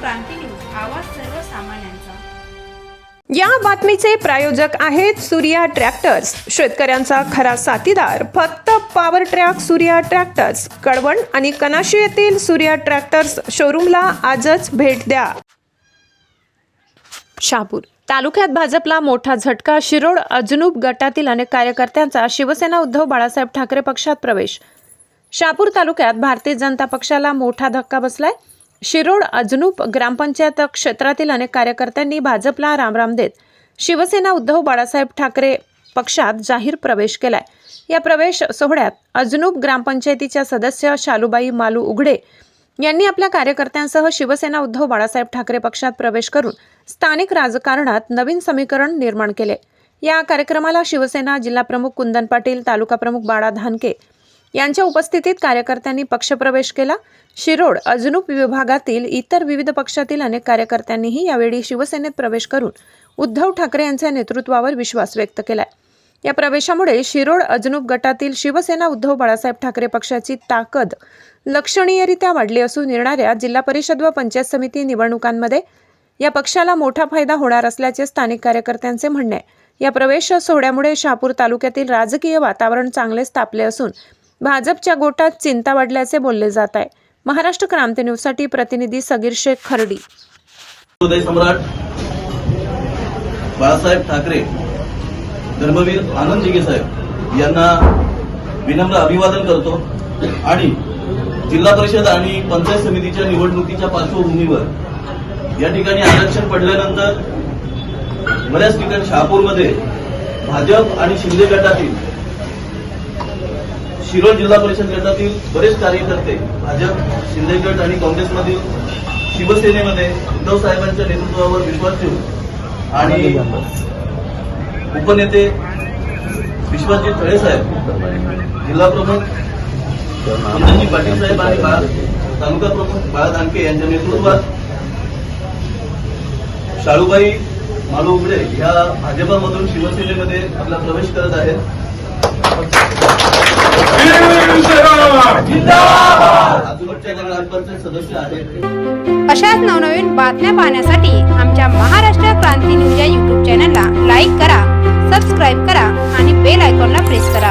क्रांती news आवाज सर्वसामान्यांचा या बातमीचे प्रायोजक आहेत सूर्या ट्रॅक्टर्स. शेतकऱ्यांचा खरा साथीदार. फक्त power track Surya tractors Kalwan आणि कनाशी येथील सूर्या ट्रॅक्टर्स शोरूमला आजच भेट द्या. शहापूर. तालुक्यात भाजपला मोठा झटका. शिरोड अजनूब गटातील अनेक कार्यकर्त्यांचा शिवसेना उद्धव बाळासाहेब ठाकरे पक्षात प्रवेश. शहापूर तालुक्यात भारतीय जनता पक्षाला मोठा धक्का बसलाय. शिरोड अजनूप ग्रामपंचायत क्षेत्रातील अनेक कार्यकर्त्यांनी भाजपला रामराम देत शिवसेना उद्धव बाळासाहेब ठाकरे पक्षात जाहीर प्रवेश केलाय. या प्रवेश सोहळ्यात अजनूप ग्रामपंचायतीच्या सदस्य शालूबाई मालू उघडे यांनी आपल्या कार्यकर्त्यांसह शिवसेना उद्धव बाळासाहेब ठाकरे पक्षात प्रवेश करून स्थानिक राजकारणात नवीन समीकरण निर्माण केले. या कार्यक्रमाला शिवसेना जिल्हाप्रमुख कुंदन पाटील तालुका प्रमुख बाळा धानके यांच्या उपस्थितीत कार्यकर्त्यांनी पक्षप्रवेश केला. शिरोड अजनूप विभागातील इतर विविध पक्षातील अनेक कार्यकर्त्यांनीही यावेळी शिवसेनेत प्रवेश करून उद्धव ठाकरे यांच्या नेतृत्वावर विश्वास व्यक्त केला या प्रवेशामुळे शिरोड अजनूप गटातील शिवसेना उद्धव बाळासाहेब ठाकरे पक्षाची ताकद लक्षणीयरित्या वाढली असून येणाऱ्या जिल्हा परिषद व पंचायत समिती निवडणुकांमध्ये या पक्षाला मोठा फायदा होणार असल्याचे स्थानिक कार्यकर्त्यांचे म्हणणे आहे. या प्रवेश सोहळ्यामुळे शहापूर तालुक्यातील राजकीय वातावरण चांगलेच तापले असून भाजपच्या गोटात चिंता वाढल्याचे बोलले जात आहे. महाराष्ट्र क्रांती न्यूजसाठी प्रतिनिधी सगीर शेख खर्डी. सम्राट बाळासाहेब ठाकरे धर्मवीर आनंद दिघे साहेब यांना विनम्र अभिवादन करतो आणि जिल्हा परिषद आणि पंचायत समितीच्या निवडणुकीच्या पार्श्वभूमीवर या ठिकाणी आरक्षण पडल्यानंतर बऱ्याच ठिकाणी शहापूरमध्ये भाजप आणि शिंदे गटातील शिरोळ जिल्हा परिषद गटातील बरेच कार्यकर्ते भाजप शिंदे गट आणि काँग्रेसमधील शिवसेनेमध्ये उद्धव साहेबांच्या नेतृत्वावर विश्वास ठेवून आणि उपनेते विश्वजित खळे साहेब जिल्हा प्रमुख कुंदनजी पाटील साहेब आणि तालुका प्रमुख बाळा दानके यांच्या नेतृत्वात शाळूबाई मालू उघडे या भाजपामधून शिवसेनेमध्ये आपला प्रवेश करत आहेत अजूनच्या ग्रामपंचायत सदस्य आहेत अशाच नवनवीन बातम्या पाहण्यासाठी आमच्या महाराष्ट्र क्रांती न्यूज